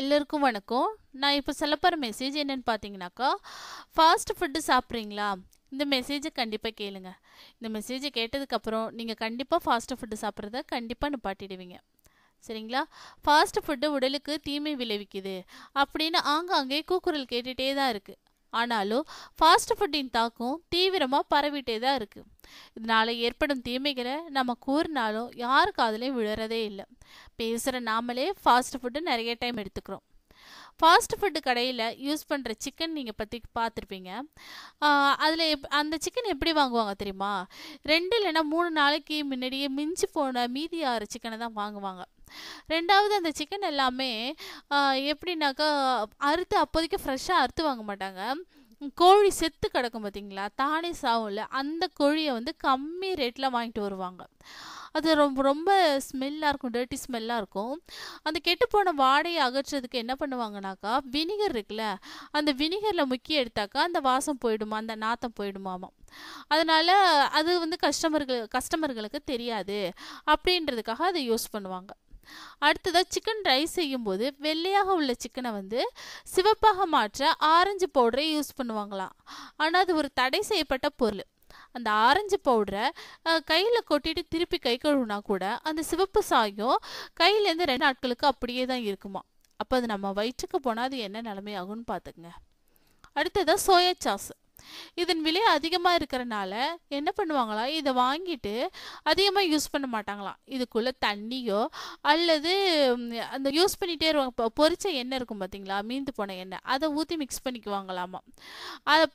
எல்லோருக்கும் வணக்கம். நான் இப்போ சொல்ல போகிற மெசேஜ் என்னென்னு பார்த்தீங்கன்னாக்கா ஃபாஸ்ட் ஃபுட்டு சாப்பிட்றீங்களா? இந்த மெசேஜை கண்டிப்பாக கேளுங்க. இந்த மெசேஜை கேட்டதுக்கப்புறம் நீங்கள் கண்டிப்பாக ஃபாஸ்ட் ஃபுட்டு சாப்பிட்றத கண்டிப்பாக நிப்பாட்டிடுவீங்க. சரிங்களா? ஃபாஸ்ட் ஃபுட்டு உடலுக்கு தீமை விளைவிக்குது அப்படின்னு ஆங்காங்கே கூக்குரல் கேட்டுகிட்டே தான் இருக்குது ஆனாலும் ஃபாஸ்ட் ஃபுட்டின் தாக்கம் தீவிரமாக பரவிட்டே தான் இருக்குது இதனால் ஏற்படும் தீமைகளை நம்ம கூறினாலும் யார் காதலையும் விழுறதே இல்லை. பேசுகிற நாமளே ஃபாஸ்ட் ஃபுட்டு நிறைய டைம் எடுத்துக்கிறோம். ஃபாஸ்ட் ஃபுட்டு கடையில் யூஸ் பண்ணுற சிக்கன் நீங்கள் பற்றி பார்த்துருப்பீங்க. அதில் எப் அந்த சிக்கன் எப்படி வாங்குவாங்க தெரியுமா? ரெண்டு இல்லைன்னா மூணு நாளைக்கு முன்னாடியே மிஞ்சி போன மீதி ஆறு சிக்கனை தான் வாங்குவாங்க. ரெண்டாவது அந்த சிக்கன் எல்லாமே எப்படின்னாக்கா அறுத்து அப்போதைக்கு ஃப்ரெஷ்ஷாக அறுத்து வாங்க மாட்டாங்க. கோழி செத்து கிடக்கும் பார்த்தீங்களா தானே சாவும்ல அந்த கோழியை வந்து கம்மி ரேட்டில் வாங்கிட்டு வருவாங்க. அது ரொம்ப ரொம்ப ஸ்மெல்லாக இருக்கும் டர்ட்டி ஸ்மெல்லாக இருக்கும். அந்த கெட்டுப்போன வாடையை அகற்றுறதுக்கு என்ன பண்ணுவாங்கனாக்கா வினிகர் இருக்குல்ல அந்த வினிகரில் முக்கி எடுத்தாக்கா அந்த வாசம் போயிடுமா அந்த நாத்தம் போயிடுமாமா அதனால் அது வந்து கஸ்டமர்கள் கஸ்டமர்களுக்கு தெரியாது. அப்படின்றதுக்காக அதை யூஸ் பண்ணுவாங்க. அடுத்ததாக சிக்கன் ரைஸ் செய்யும்போது வெள்ளையாக உள்ள சிக்கனை வந்து சிவப்பாக மாற்ற ஆரஞ்சு பவுடரை யூஸ் பண்ணுவாங்களாம். ஆனால் அது ஒரு தடை செய்யப்பட்ட பொருள். அந்த ஆரஞ்சு பவுடரை கையில் கொட்டிட்டு திருப்பி கை கழுவுனா கூட அந்த சிவப்பு சாயம் கையிலேருந்து ரெண்டு நாட்களுக்கு அப்படியே தான் இருக்குமா. அப்போ அது நம்ம வயிற்றுக்கு போனால் அது என்ன நிலைமையாகும்னு பார்த்துக்குங்க அடுத்ததாக சோயா சாஸ் இதன் விலை அதிகமாக இருக்கிறனால என்ன பண்ணுவாங்களாம் இதை வாங்கிட்டு அதிகமாக யூஸ் பண்ண மாட்டாங்களாம். இதுக்குள்ளே தண்ணியோ அல்லது அந்த யூஸ் பண்ணிகிட்டே இருவாங்க. பொரிச்ச எண்ணெய் இருக்கும் பார்த்தீங்களா? மீந்து போன எண்ணெய். அதை ஊற்றி மிக்ஸ் பண்ணிக்குவாங்களாமா. அதை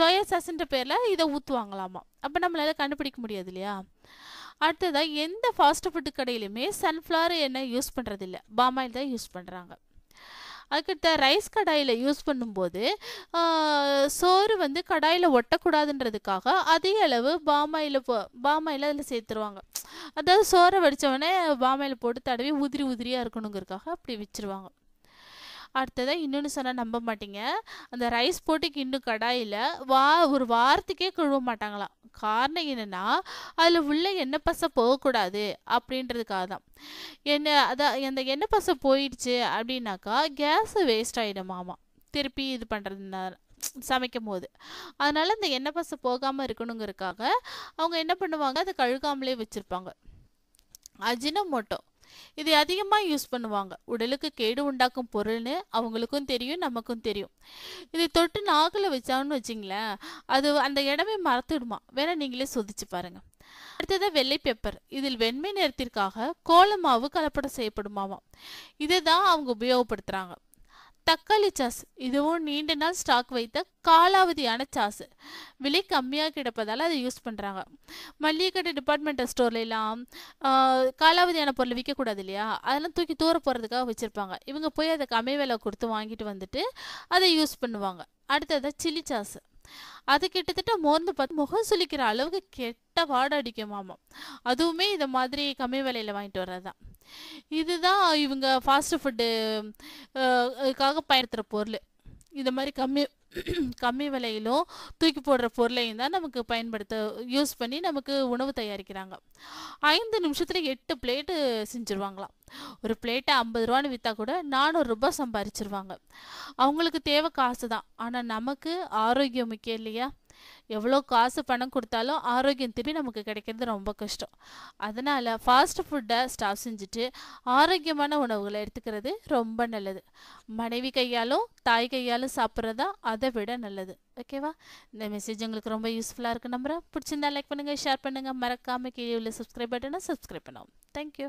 சோயா சாஸ்ன்ற பேரில் இதை ஊற்றுவாங்களாமா அப்போ நம்மளால் கண்டுபிடிக்க முடியாது இல்லையா? அடுத்ததாக எந்த ஃபாஸ்ட் ஃபுட்டு கடையிலுமே சன்ஃப்ளவர் எண்ணெய் யூஸ் பண்ணுறதில்ல பாமாயில் தான் யூஸ் பண்ணுறாங்க அதுக்கிட்ட ரைஸ் கடாயில் யூஸ் பண்ணும்போது சோறு வந்து கடாயில் ஒட்டக்கூடாதுன்றதுக்காக அதிக அளவு பாமாயில் போ பாமாயில் அதில் சேர்த்துருவாங்க. அதாவது சோறை வடித்தவொடனே பாமாயில் போட்டு தடவி உதிரி உதிரியாக இருக்கணுங்கிறதுக்காக அப்படி வச்சுருவாங்க. அடுத்ததாக இன்னொன்று சொன்னால் நம்ப மாட்டீங்க. அந்த ரைஸ் போட்டு கிண்டும் கடாயில் வா ஒரு வாரத்துக்கே கழுவ மாட்டாங்களாம் காரணம் என்னென்னா அதில் உள்ள எண்ணெய் பசை போகக்கூடாது அப்படின்றதுக்காக தான். எண்ணெய் அதான் அந்த எண்ணெய் பசை போயிடுச்சு அப்படின்னாக்கா கேஸு வேஸ்ட் ஆகிடும் மாமா. திருப்பி இது பண்ணுறதுனால சமைக்கும் போது அதனால் அந்த எண்ணெய் பசை போகாமல் இருக்கணுங்கிறதுக்காக அவங்க என்ன பண்ணுவாங்க அதை கழுகாமலே வச்சுருப்பாங்க. அஜினமோட்டோ. இதை அதிகமாக யூஸ் பண்ணுவாங்க. உடலுக்கு கேடு உண்டாக்கும் பொருள்னு அவங்களுக்கும் தெரியும் நமக்கும் தெரியும். இதை தொட்டு நாக்கில் வச்சான்னு வச்சிங்களேன் அது அந்த இடமே மறத்துடுமா வேணா நீங்களே சொதிச்சு பாருங்க. அடுத்தது வெள்ளை பெப்பர் இதில் வெண்மை நிறத்திற்காக கோலமாவு கலப்படம் செய்யப்படுமாவாம் இதை தான் அவங்க உபயோகப்படுத்துகிறாங்க தக்காளி சாஸ். இதுவும் நீண்ட நாள் ஸ்டாக் வைத்த காலாவதியான சாஸ். விலை கம்மியாக கிடப்பதால் அதை யூஸ் பண்ணுறாங்க மளிகை கடை டிபார்ட்மெண்டல் ஸ்டோர்லாம் காலாவதியான பொருள் விற்கக்கூடாது இல்லையா? அதெல்லாம் தூக்கி தூர போகிறதுக்காக வச்சுருப்பாங்க. இவங்க போய் அதை கம்மி விலை கொடுத்து வாங்கிட்டு வந்துட்டு அதை யூஸ் பண்ணுவாங்க. அடுத்தது சில்லி சாஸ். அது கிட்டத்தட்ட மோர்ந்து பார்த்து முகம் சுளிக்கிற அளவுக்கு கெட்ட வாடை அடிக்குமாமா அதுவுமே இதை மாதிரி கம்மி விலையில் வாங்கிட்டு வர்றதுதான். இதுதான் இவங்க ஃபாஸ்ட் ஃபுட்டு க்காக பயன்படுத்துகிற பொருள். இந்த மாதிரி கம்மி கம்மி விலையிலும் தூக்கி போடுற பொருளையும் தான் நமக்கு பயன்படுத்த யூஸ் பண்ணி நமக்கு உணவு தயாரிக்கிறாங்க. ஐந்து நிமிஷத்தில் எட்டு பிளேட்டு செஞ்சுருவாங்களாம். ஒரு பிளேட்டை ஐம்பது ரூபான்னு விற்றா கூட நானூறு ரூபாய் சம்பாரிச்சிருவாங்க. அவங்களுக்கு தேவை காசு தான். ஆனால் நமக்கு ஆரோக்கியம் முக்கியம் இல்லையா? எவ்வளோ காசு பணம் கொடுத்தாலும் ஆரோக்கியம் திரும்பி நமக்கு கிடைக்கிறது ரொம்ப கஷ்டம். அதனால் ஃபாஸ்ட் ஃபுட்டை ஸ்டாப் செஞ்சுட்டு ஆரோக்கியமான உணவுகளை எடுத்துக்கிறது ரொம்ப நல்லது. மனைவி கையாலும் தாய் கையாலும் சாப்பிட்றதா அதை விட நல்லது. ஓகேவா இந்த மெசேஜ் உங்களுக்கு ரொம்ப யூஸ்ஃபுல்லாக இருக்கு நம்புறேன். பிடிச்சிருந்தா லைக் பண்ணுங்கள் ஷேர் பண்ணுங்கள் மறக்காமல் கீழே உள்ள சப்ஸ்கிரைப் பட்டனை சப்ஸ்கிரைப் பண்ணுவோம். தேங்க்யூ